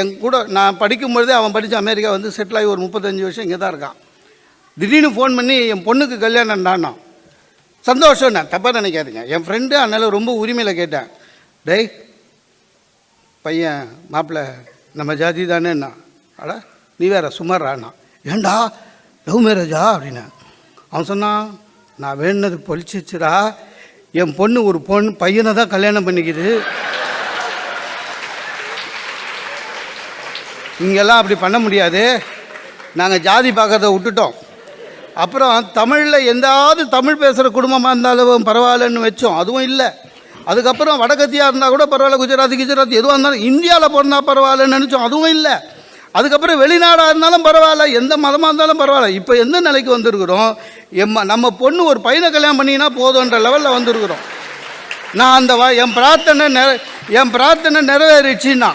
என் கூட நான் படிக்கும்பொழுதே அவன் படித்து அமெரிக்கா வந்து செட்டில் ஆகி ஒரு முப்பத்தஞ்சு வருஷம் இங்கே தான் இருக்கான். திடீர்னு ஃபோன் பண்ணி என் பொண்ணுக்கு கல்யாணம்டான்னா சந்தோஷம் நான் தப்பாக நினைக்காதீங்க. என் ஃப்ரெண்டு அதனால் ரொம்ப உரிமையில் கேட்டேன். டேய் பையன் மாப்பிள்ளை நம்ம ஜாதி தானேண்ணா அட நீ வேற சுமாராண்ணா ஏண்டா லவ் மேரேஜா அப்படின்னு. அவன் சொன்னான் நான் வேணுனது பொழிச்சிச்சுடா என் பொண்ணு ஒரு பொண்ணு பையனை தான் கல்யாணம் பண்ணிக்குது. இங்கெல்லாம் அப்படி பண்ண முடியாது. நாங்கள் ஜாதி பார்க்கறத விட்டுட்டோம். அப்புறம் தமிழில் எந்தாவது தமிழ் பேசுகிற குடும்பமாக இருந்தாலும் பரவாயில்லன்னு வச்சோம். அதுவும் இல்லை. அதுக்கப்புறம் வடக்கத்தியாக இருந்தால் கூட பரவாயில்ல குஜராத் குஜராத் எதுவாக இருந்தாலும் இந்தியாவில் பிறந்தா பரவாயில்லன்னு நினச்சோம். அதுவும் இல்லை. அதுக்கப்புறம் வெளிநாடாக இருந்தாலும் பரவாயில்ல எந்த மதமாக இருந்தாலும் பரவாயில்ல. இப்போ எந்த நிலைக்கு வந்திருக்கிறோம்? எம்ம நம்ம பொண்ணு ஒரு பையனை கல்யாணம் பண்ணினா போதுன்ற லெவலில் வந்திருக்கிறோம். நான் அந்த வா என் பிரார்த்தனை நிற என் பிரார்த்தனை நிறைவேறிச்சின்னா